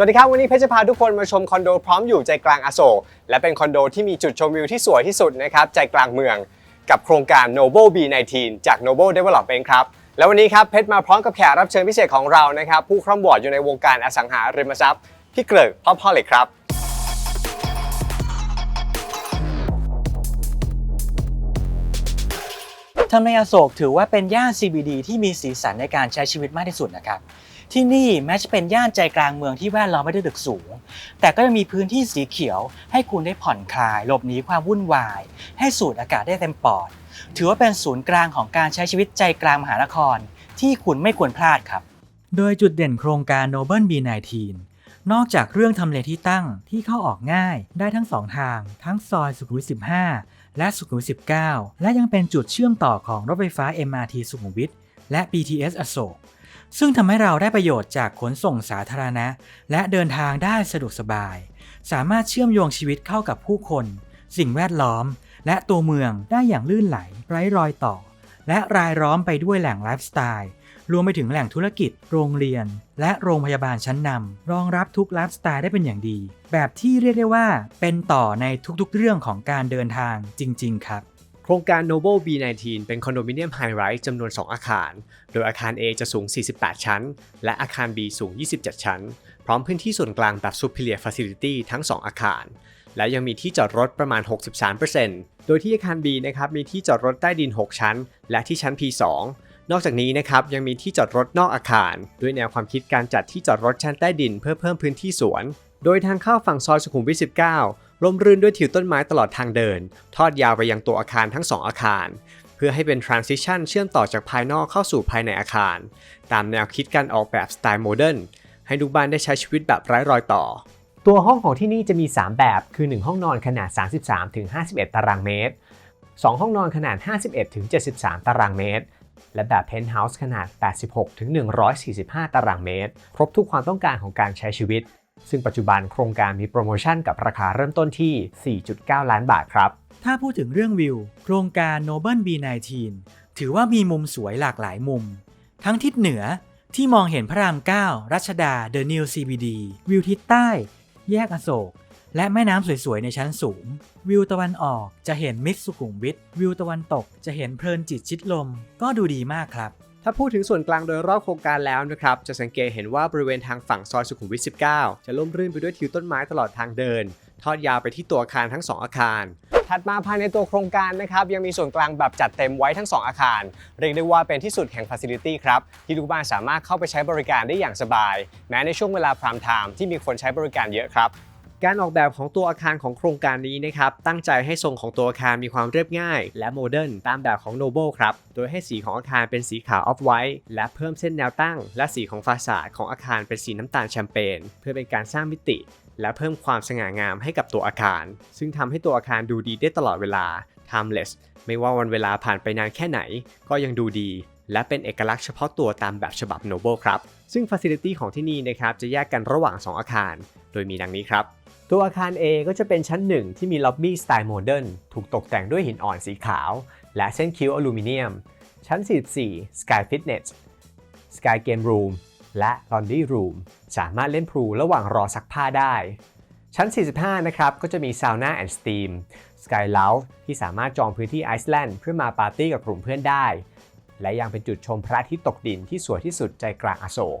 สวัสดีครับ วันนี้เพชรพาทุกคนมาชมคอนโดพร้อมอยู่ใจกลางอโศกและเป็นคอนโดที่มีจุดชมวิวที่สวยที่สุดนะครับใจกลางเมือง กับโครงการ Noble B19 จาก Noble Development ครับแล้ววันนี้ครับเพชรมาพร้อมกับแขกรับเชิญพิเศษของเรานะครับผู้คร่ำวอร์ดอยู่ในวงการอสังหาริมทรัพย์พี่เกริกพ่อพ่อเหล็กครับทำเลอโศกถือว่าเป็นย่าน CBD ที่มีสีสันในการใช้ชีวิตมากที่สุดนะครับ ที่นี่แม้จะเป็นย่านใจกลางเมืองที่แวดล้อมไม่ได้วยตึกสูง แต่ก็ยังมีพื้นที่สีเขียว ให้คุณได้ผ่อนคลาย หลบหนีความวุ่นวาย ให้สูดอากาศได้เต็มปอด ถือว่าเป็นศูนย์กลางของการใช้ชีวิตใจกลางมหานคร ที่คุณไม่ควรพลาดครับ โดยจุดเด่นโครงการ Noble B19 นอกจากเรื่องทำเลที่ตั้งที่เข้าออกง่ายได้ทั้งสองทาง ทั้งซอยสุขุมวิท 15 และสุขุมวิท 19 และยังเป็นจุดเชื่อมต่อของรถไฟฟ้า MRT สุขุมวิทและ BTS อโศก ซึ่งทำให้เราได้ประโยชน์จากขนส่งสาธารณะ และเดินทางได้สะดวกสบาย สามารถเชื่อมโยงชีวิตเข้ากับผู้คน สิ่งแวดล้อม และตัวเมืองได้อย่างลื่นไหลไร้รอยต่อ และรายล้อมไปด้วยแหล่งไลฟ์สไตล์รวมไปถึงแหล่งธุรกิจ โรงเรียน และโรงพยาบาลชั้นนำรองรับทุกไลฟ์สไตล์ได้เป็นอย่างดี แบบที่เรียกได้ว่าเป็นต่อในทุกๆเรื่องของการเดินทางจริง ๆ ครับ ครงการ Noble B19 เป็นคอนโดมิเนียมไฮไรส์จำนวน 2 อาคาร โดยอาคาร A จะสูง 48 ชั้น และอาคาร B สูง 27 ชั้น พร้อมพื้นที่ส่วนกลางแบบ Superior Facility ทั้ง 2 อาคาร และยังมีที่จอดรถประมาณ 63%โดยที่อาคาร B นะครับมีที่จอดรถใต้ดิน 6 ชั้น และที่ชั้น P2 นอกจากนี้นะครับยังมีที่จอดรถนอกอาคาร ด้วยแนวความคิดการจัดที่จอดรถชั้นใต้ดินเพื่อเพิ่มพื้นที่สวน โดยทางเข้าฝั่งซอยสุขุมวิท 19 ร่มรื่นด้วยถิวต้นไม้ตลอดทางเดิน ทอดยาวไปยังตัวอาคารทั้ง2อาคาร เพื่อให้เป็น transition เชื่อมต่อจากภายนอกเข้าสู่ภายในอาคาร ตามแนวคิดการออกแบบสไตล์โมเดิร์นให้ลูกบ้านได้ใช้ชีวิตแบบไร้รอยต่อ ตัวห้องของที่นี่จะมี 3 แบบ คือ 1 ห้องนอนขนาด 33-51 ตารางเมตร 2 ห้องนอนขนาด 51-73 ตารางเมตร และแบบเพนท์เฮาส์ขนาด 86-145 ตารางเมตร ครบทุกความต้องการของการใช้ชีวิต ซึ่งปัจจุบันโครงการมีโปรโมชั่นกับราคาเริ่มต้นที่ 4.9 ล้านบาทครับ ถ้าพูดถึงเรื่องวิว โครงการ Noble B19 ถือว่ามีมุมสวยหลากหลายมุม ทั้งทิศเหนือที่มองเห็นพระราม 9 รัชดา The New CBD วิวทิศใต้ แยกอโศก และแม่น้ำสวยๆ ในชั้นสูง วิวตะวันออกจะเห็นมิตรสุขุมวิท วิวตะวันตกจะเห็นเพลินจิตชิดลม ก็ดูดีมากครับ ถ้าพูดถึงส่วนกลางโดยรอบโครงการแล้วนะครับ จะสังเกตเห็นว่าบริเวณทางฝั่งซอยสุขุมวิท 19 จะล่มรื่นไปด้วยทิวต้นไม้ตลอดทางเดิน ทอดยาวไปที่ตัวอาคารทั้ง 2 อาคาร ถัดมาภายในตัวโครงการนะครับ ยังมีส่วนกลางแบบจัดเต็มไว้ทั้ง 2 อาคาร เรียกได้ว่าเป็นที่สุดแห่งฟ a ซิลิตี้ครับ ที่ลูกบ้านสามารถเข้าไปใช้บริการได้อย่างสบาย แม้ในช่วงเวลาพรามไทม์ที่มีคนใช้บริการเยอะครับ การออกแบบของตัวอาคารของโครงการนี้นะครับตั้งใจให้ทรงของตัวอาคารมีความเรียบง่าย และโมเดิร์นตามแบบของ Noble ครับ โดยให้สีของอาคารเป็นสีขาวออฟไวท์และเพิ่มเส้นแนวตั้ง และสีของฟาสาดของอาคารเป็นสีน้ำตาลแชมเปญเพื่อเป็นการสร้างมิติ และเพิ่มความสง่างามให้กับตัวอาคาร ซึ่งทำให้ตัวอาคารดูดีได้ตลอดเวลา timeless ไม่ว่าวันเวลาผ่านไปนานแค่ไหน ก็ยังดูดี และเป็นเอกลักษณ์เฉพาะตัวตามแบบฉบับ Noble ครับ ซึ่ง Facility ของที่นี่นะครับจะแยกกันระหว่าง 2 อาคาร โดยมีดังนี้ครับ ตัวอาคาร A ก็จะเป็นชั้นหนึ่งที่มีล็อบบี้สไตล์โมเดิร์นถูกตกแต่งด้วยหินอ่อนสีขาว และเส้นคิ้วอลูมิเนียม ชั้น 44 Sky Fitness Sky Game Room และ Laundry Room สามารถเล่นพูลระหว่างรอซักผ้าได้ ชั้น 45 นะครับ ก็จะมีซาวน่าแอนด์สตีม Sky Lounge ที่สามารถจองพื้นที่ไอซ์แลนด์เพื่อมาปาร์ตี้กับกลุ่มเพื่อนได้ และยังเป็นจุดชมพระอาทิตย์ตกดินที่สวยที่สุดใจกลางอโศก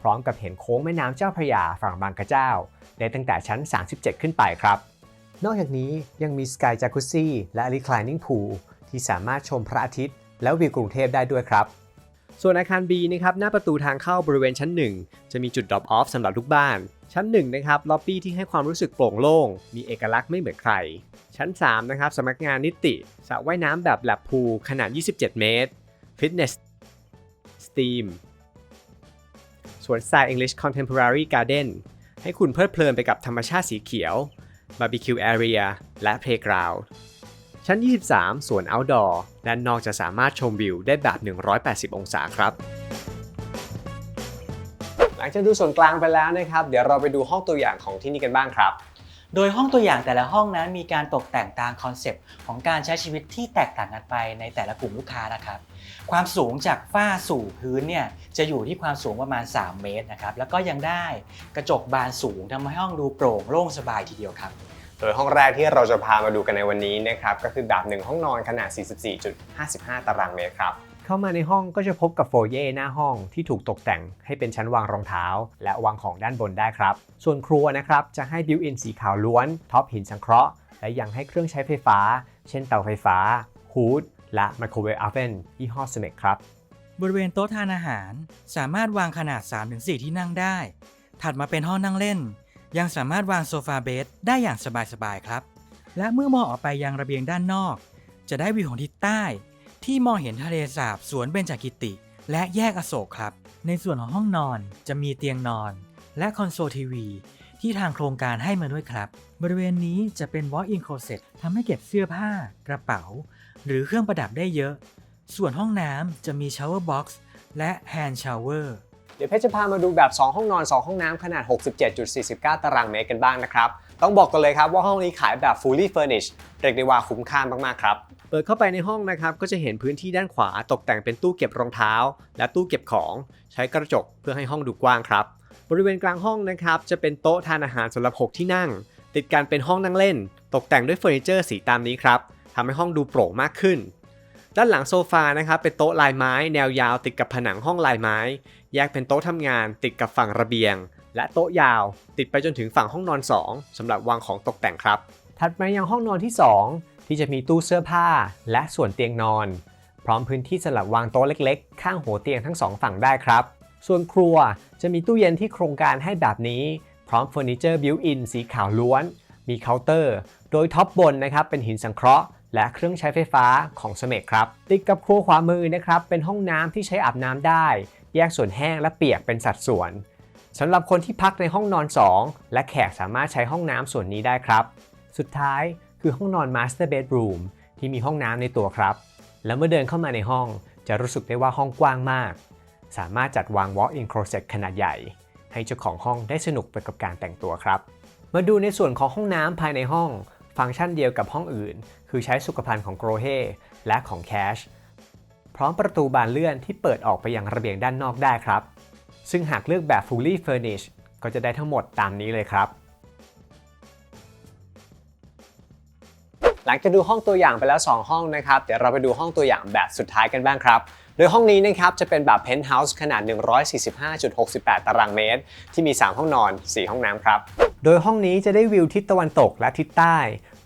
พร้อมกับเห็นโค้งแม่น้ำเจ้าพระยาฝั่งบางกระเจ้า ได้ตั้งแต่ชั้น 37 ขึ้นไปครับ นอกจากนี้ยังมี Sky Jacuzzi และ Reclining Pool ที่สามารถชมพระอาทิตย์ และวิวกรุงเทพได้ด้วยครับ ส่วนอาคาร B นะครับหน้าประตูทางเข้าบริเวณชั้น 1 จะมีจุด drop off สำหรับลูกบ้าน ชั้น 1 นะครับล็อบบี้ที่ให้ความรู้สึกโปร่งโล่ง มีเอกลักษณ์ไม่เหมือนใคร ชั้น 3 นะครับสำนักงานนิติสระว่ายน้ำแบบแลบพูลขนาด 27 เมตร Fitness Steam ส วนสไตล์ English Contemporary Garden ให้คุณเพลิดเพลินไปกับธรรมชาติสีเขียวบาร์บีคิวแอเรียและเพลย์กราวด์ชั้น 23 สวน Outdoor ด้านนอกจะสามารถชมวิวได้แบบ 180 องศาครับ หลังจากดูส่วนกลางไปแล้วนะครับ เดี๋ยวเราไปดูห้องตัวอย่างของที่นี่กันบ้างครับ โดยห้องตัวอย่างแต่ละห้องนั้นมีการตกแต่งตามคอนเซปต์ของการใช้ชีวิตที่แตกต่างกันไปในแต่ละกลุ่มลูกค้านะครับ ความสูงจากฝ้าสู่พื้นเนี่ยจะอยู่ที่ความสูงประมาณ 3 เมตรนะครับ แล้วก็ยังได้กระจกบานสูงทำให้ห้องดูโปร่งโล่งสบายทีเดียวครับ โดยห้องแรกที่เราจะพามาดูกันในวันนี้นะครับก็คือแบบหนึ่งห้องนอนขนาด 44.55 ตารางเมตรครับ เข้ามาในห้องก็จะพบกับโฟเย่หน้าห้องที่ถูกตกแต่งให้เป็นชั้นวางรองเท้า และวางของด้านบนได้ครับ ส่วนครัวนะครับจะให้บิวอินสีขาวล้วน ท็อปหินสังเคราะห์ และยังให้เครื่องใช้ไฟฟ้า เช่นเตาไฟฟ้า ฮูด และไมโครเวฟ o อ e n ยี่ห้อสเมกครับ บริเวณโต๊ะทานอาหาร สามารถวางขนาด 3-4 ที่นั่งได้ ถัดมาเป็นห้องนั่งเล่น ยังสามารถวางโซฟาเบดได้อย่างสบายๆครับ และเมื่อมองออกไปยังระเบียงด้านนอก จะได้วิวของทิศใต้ ที่มองเห็นทะเลสาบสวนเบญจกิติ และแยกอโศกครับ ในส่วนของห้องนอนจะมีเตียงนอน และคอนโซลทีวี ที่ทางโครงการให้มาด้วยครับ บริเวณนี้จะเป็น walk-in closet ทำให้เก็บเสื้อผ้า กระเป๋า หรือเครื่องประดับได้เยอะ ส่วนห้องน้ำจะมี shower box และ hand shower เดี๋ยวเพชรจะพามาดูแบบ 2 ห้องนอน 2 ห้องน้ำขนาด 67.49 ตารางเมตรกันบ้างนะครับ ต้องบอกกันเลยครับว่าห้องนี้ขายแบบ fully furnished เรียกได้ว่าคุ้มค่ามากๆครับ เปิดเข้าไปในห้องนะครับก็จะเห็นพื้นที่ด้านขวาตกแต่งเป็นตู้เก็บรองเท้า และตู้เก็บของใช้กระจกเพื่อให้ห้องดูกว้างครับ บริเวณกลางห้องนะครับจะเป็นโต๊ะทานอาหารสำหรับ 6 ที่นั่ง ติดกันเป็นห้องนั่งเล่น ตกแต่งด้วยเฟอร์นิเจอร์สีตามนี้ครับทำให้ห้องดูโปร่งมากขึ้น ด้านหลังโซฟานะครับเป็นโต๊ะลายไม้ แนวยาวติดกับผนังห้องลายไม้ แยกเป็นโต๊ะทำงาน ติดกับฝั่งระเบียง และโต๊ะยาว ติดไปจนถึงฝั่งห้องนอน 2สำหรับวางของตกแต่งครับ ถัดมายังห้องนอนที่ 2 ที่จะมีตู้เสื้อผ้าและส่วนเตียงนอน พร้อมพื้นที่สำหรับวางโต๊ะเล็กๆ ข้างหัวเตียงทั้งสองฝั่งได้ครับ ส่วนครัวจะมีตู้เย็นที่โครงการให้แบบนี้ พร้อมเฟอร์นิเจอร์บิวอินสีขาวล้วน มีเคาน์เตอร์ โดยท็อปบนนะครับเป็นหินสังเคราะห์และเครื่องใช้ไฟฟ้าของสเมกครับ ติดกับครัวขวามือนะครับเป็นห้องน้ำที่ใช้อาบน้ำได้ แยกส่วนแห้งและเปียกเป็นสัดส่วนสำหรับคนที่พักในห้องนอน 2 และแขกสามารถใช้ห้องน้ำส่วนนี้ได้ครับ สุดท้าย คือห้องนอน Master Bedroom ที่มีห้องน้ำในตัวครับ แล้วเมื่อเดินเข้ามาในห้องจะรู้สึกได้ว่าห้องกว้างมาก สามารถจัดวาง walk-in closet ขนาดใหญ่ ให้เจ้าของห้องได้สนุกไปกับการแต่งตัวครับ มาดูในส่วนของห้องน้ำภายในห้อง ฟังก์ชันเดียวกับห้องอื่น คือใช้สุขภัณฑ์ของ g r o h e และของ Cash พร้อมประตูบานเลื่อนที่เปิดออกไปยังระเบียงด้านนอกได้ครับ ซึ่งหากเลือกแบบ fully furnished ก็จะได้ทั้งหมดตามนี้เลยครับ หลังจากดูห้องตัวอย่างไปแล้ว 2 ห้องนะครับ เดี๋ยวเราไปดูห้องตัวอย่างแบบสุดท้ายกันบ้างครับโดยห้องนี้นะครับจะเป็นแบบ penthouse ขนาด 145.68 ตารางเมตร ที่มี 3 ห้องนอน 4 ห้องน้ำครับ โดยห้องนี้จะได้วิวทิศตะวันตกและทิศใต้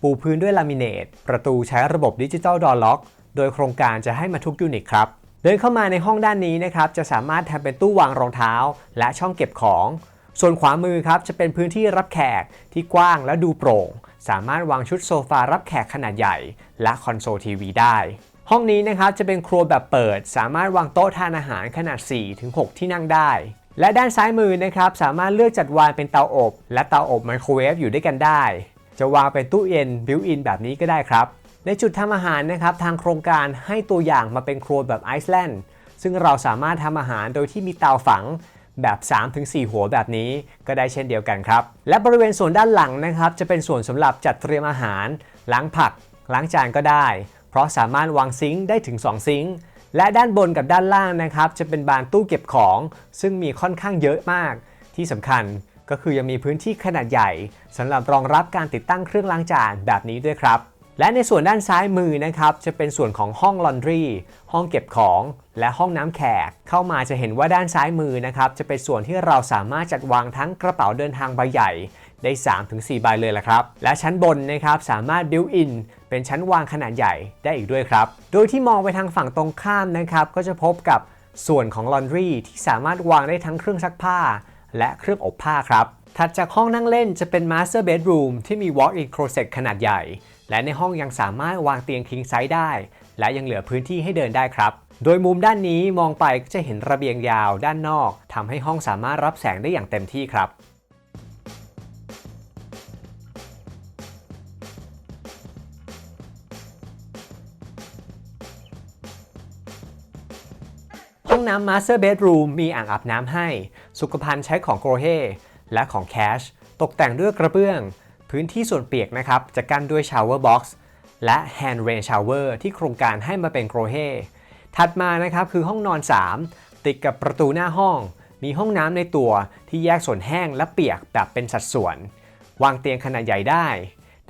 ปูพื้นด้วยลามิเนต ประตูใช้ระบบดิจิตอลดอล็อก โดยโครงการจะให้มาทุกยูนิตครับ เดินเข้ามาในห้องด้านนี้นะครับจะสามารถทำเป็นตู้วางรองเท้า และช่องเก็บของ ส่วนขวามือครับจะเป็นพื้นที่รับแขกที่กว้างและดูโปร่ง สามารถวางชุดโซฟารับแขกขนาดใหญ่ และคอนโซลทีวีได้ ห้องนี้นะครับจะเป็นครัวแบบเปิด สามารถวางโต๊ะทานอาหารขนาด 4-6 ที่นั่งได้ และด้านซ้ายมือนะครับสามารถเลือกจัดวางเป็นเตาอบ และเตาอบไมโครเวฟอยู่ด้วยกันได้ จะวางเป็นตู้เย็นบิวอินแบบนี้ก็ได้ครับ ในจุดทำอาหารนะครับทางโครงการให้ตัวอย่างมาเป็นครัวแบบไอซ์แลนด์ซึ่งเราสามารถทำอาหารโดยที่มีเตาฝัง แบบ 3-4 หัวแบบนี้ก็ได้เช่นเดียวกันครับ และบริเวณส่วนด้านหลังนะครับ จะเป็นส่วนสำหรับจัดเตรียมอาหาร ล้างผัก ล้างจานก็ได้ เพราะสามารถวางซิงค์ได้ถึง 2 ซิงค์และด้านบนกับด้านล่างนะครับ จะเป็นบานตู้เก็บของ ซึ่งมีค่อนข้างเยอะมาก ที่สำคัญก็คือยังมีพื้นที่ขนาดใหญ่สำหรับรองรับการติดตั้งเครื่องล้างจานแบบนี้ด้วยครับ และในส่วนด้านซ้ายมือนะครับจะเป็นส่วนของห้องลอนดรีห้องเก็บของและห้องน้ำแขก เข้ามาจะเห็นว่าด้านซ้ายมือนะครับจะเป็นส่วนที่เราสามารถจัดวางทั้งกระเป๋าเดินทางใบใหญ่ได้ 3-4 ใบเลยละครับ และชั้นบนนะครับสามารถบิวอินเป็นชั้นวางขนาดใหญ่ได้อีกด้วยครับ โดยที่มองไปทางฝั่งตรงข้ามนะครับก็จะพบกับส่วนของลอนดรีที่สามารถวางได้ทั้งเครื่องซักผ้า และเครื่องอบผ้าครับถัดจากห้องนั่งเล่นจะเป็น Master Bedroom ที่มี Walk-in Closet ขนาดใหญ่ และในห้องยังสามารถวางเตียง King Size ได้ และยังเหลือพื้นที่ให้เดินได้ครับ โดยมุมด้านนี้มองไปก็จะเห็นระเบียงยาวด้านนอกทำให้ห้องสามารถรับแสงได้อย่างเต็มที่ครับห้องน้ำ Master Bedroom มีอ่างอาบน้ำให้ สุขภัณฑ์ใช้ของ g r o h e และของ Cash ตกแต่งด้วยกระเบื้อง พื้นที่ส่วนเปียกนะครับจะกั้นด้วย shower box และ hand rain shower ที่โครงการให้มาเป็นโกรเฮถัดมานะครับคือห้องนอน 3 ติดกับประตูหน้าห้อง มีห้องน้ำในตัวที่แยกส่วนแห้งและเปียกแบบเป็นสัดส่วน วางเตียงขนาดใหญ่ได้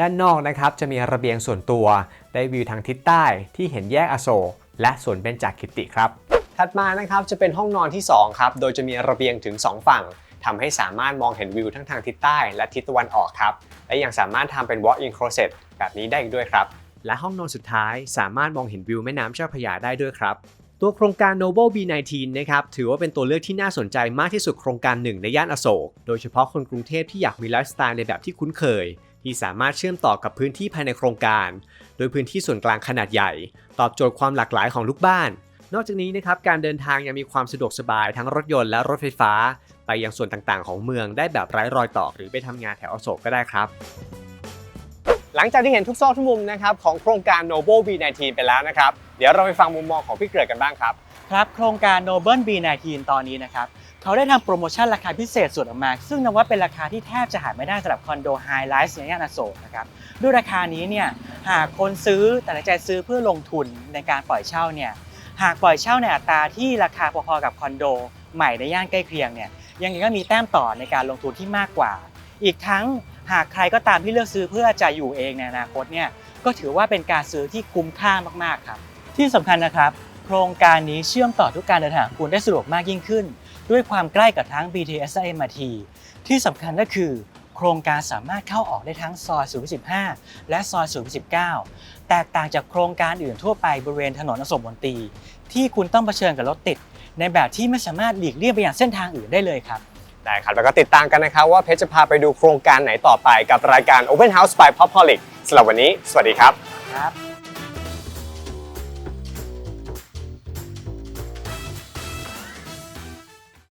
ด้านนอกนะครับจะมีระเบียงส่วนตัว ได้วิวทางทิศใต้ที่เห็นแยกอโศกและสวนเบญจกิติครับ ถัดมานะครับจะเป็นห้องนอนที่ 2 ครับ โดยจะมีระเบียงถึง 2 ฝั่ง ทำให้สามารถมองเห็นวิวทั้งทางทิศใต้และทิศตะวันออกครับ และยังสามารถทำเป็น walk-in closet แบบนี้ได้อีกด้วยครับ และห้องนอนสุดท้ายสามารถมองเห็นวิวแม่น้ำเจ้าพระยาได้ด้วยครับตัวโครงการ Noble B19 นะครับถือว่าเป็นตัวเลือกที่น่าสนใจมากที่สุดโครงการหนึ่งในย่านอโศก โดยเฉพาะคนกรุงเทพที่อยากมีไลฟ์สไตล์ในแบบที่คุ้นเคย ที่สามารถเชื่อมต่อกับพื้นที่ภายในโครงการ โดยพื้นที่ส่วนกลางขนาดใหญ่ ตอบโจทย์ความหลากหลายของลูกบ้าน นอกจากนี้นะครับการเดินทางยังมีความสะดวกสบายทั้งรถยนต์และรถไฟฟ้า ไปยังส่วนต่างๆ ของเมืองได้แบบไร้รอยต่อหรือไปทำงานแถวอโศกก็ได้ครับ หลังจากที่เห็นทุกซอกทุกมุมนะครับของโครงการ Noble B19 ไปแล้วนะครับ เดี๋ยวเราไปฟังมุมมองของพี่เกลือกันบ้างครับครับโครงการ Noble B19 ตอนนี้นะครับเขาได้ทำโปรโมชั่นราคาพิเศษสุดออกมา ซึ่งนับว่าเป็นราคาที่แทบจะหาไม่ได้สำหรับคอนโดไฮไลท์ในย่านอโศกนะครับด้วยราคานี้เนี่ยหากคนซื้อตัดใจซื้อเพื่อลงทุนในการปล่อยเช่าเนี่ยหากปล่อยเช่าในอัตราที่ราคาพอๆกับคอนโดใหม่ในย่านใกล้เคียงเนี่ย ยังไงก็มีแต้มต่อในการลงทุนที่มากกว่า อีกทั้งหากใครก็ตามที่เลือกซื้อเพื่อจะอยู่เองในอนาคตเนี่ยก็ถือว่าเป็นการซื้อที่คุ้มค่ามากๆครับ ที่สำคัญนะครับ โครงการนี้เชื่อมต่อทุกการเดินทางของคุณได้สะดวกมากยิ่งขึ้น ด้วยความใกล้กับทั้ง BTS และ MRT ที่สำคัญก็คือ โครงการสามารถเข้าออกได้ทั้งซอย015 และซอย019 แตกต่างจากโครงการอื่นทั่วไปบริเวณถนนอโศกมนตรีที่คุณต้องเผชิญกับรถติด ในแบบที่ไม่สามารถหลีกเลี่ยงไปอย่างเส้นทางอื่นได้เลยครับ ได้ครับ แล้วก็ติดตามกันนะครับว่าเพชรจะพาไปดูโครงการไหนต่อไปกับรายการ Open House by Pop Holic สำหรับวันนี้ สวัสดีครับ ครับ